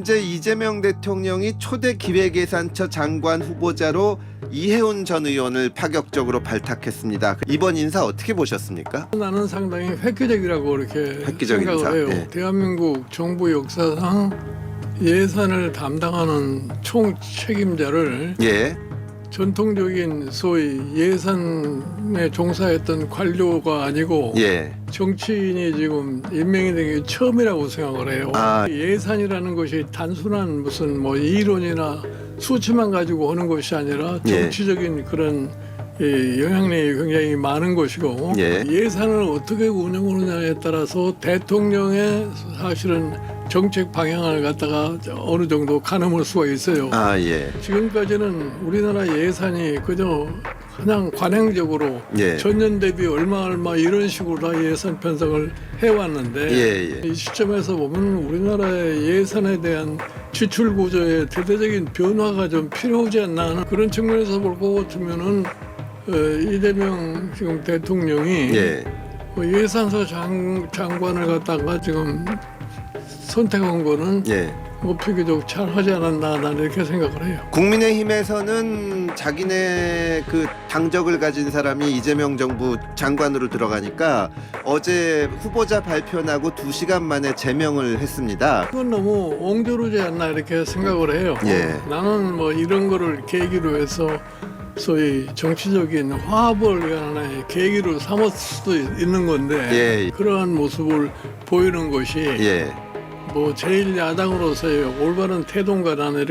이제 이재명 대통령이 초대 기획예산처 장관 후보자로 이해운 전 의원을 파격적으로 발탁했습니다. 이번 인사 어떻게 보셨습니까? 나는 상당히 획기적이라고 이렇게 획기적인 생각을 해요. 인사, 네. 대한민국 정부 역사상 예산을 담당하는 총 책임자를 예, 전통적인 소위 예산에 종사했던 관료가 아니고 예, 정치인이 지금 임명이 된 게 처음이라고 생각을 해요. 아. 예산이라는 것이 단순한 무슨 뭐 이론이나 수치만 가지고 하는 것이 아니라 예. 정치적인 그런 이 영향력이 굉장히 많은 것이고 예. 예산을 어떻게 운영하느냐에 따라서 대통령의 사실은 정책 방향을 갖다가 어느 정도 가늠할 수가 있어요. 아 예, 지금까지는 우리나라 예산이 그저 그냥 관행적으로 예. 전년 대비 얼마 얼마 이런 식으로 다 예산 편성을 해왔는데 예, 예. 이 시점에서 보면 우리나라의 예산에 대한 지출 구조의 대대적인 변화가 좀 필요하지 않나 하는 그런 측면에서 볼 것 같으면은 어, 이재명 지금 대통령이 예, 뭐 예산서 장, 장관을 갖다가 지금 선택한 거는 예. 뭐 비교적 잘 하지 않았나 나는 이렇게 생각을 해요. 국민의힘에서는 자기네 그 당적을 가진 사람이 이재명 정부 장관으로 들어가니까 어제 후보자 발표나고 두 시간 만에 제명을 했습니다. 그건 너무 옹졸하지 않나 이렇게 생각을 해요. 예. 나는 뭐 이런 거를 계기로 해서 소위 정치적인 화합을 위한 하나의 계기로 삼을 수도 있는 건데 예. 그러한 모습을 보이는 것이 예, 뭐 제일 야당으로서의 올바른 태도인가 나는 이렇게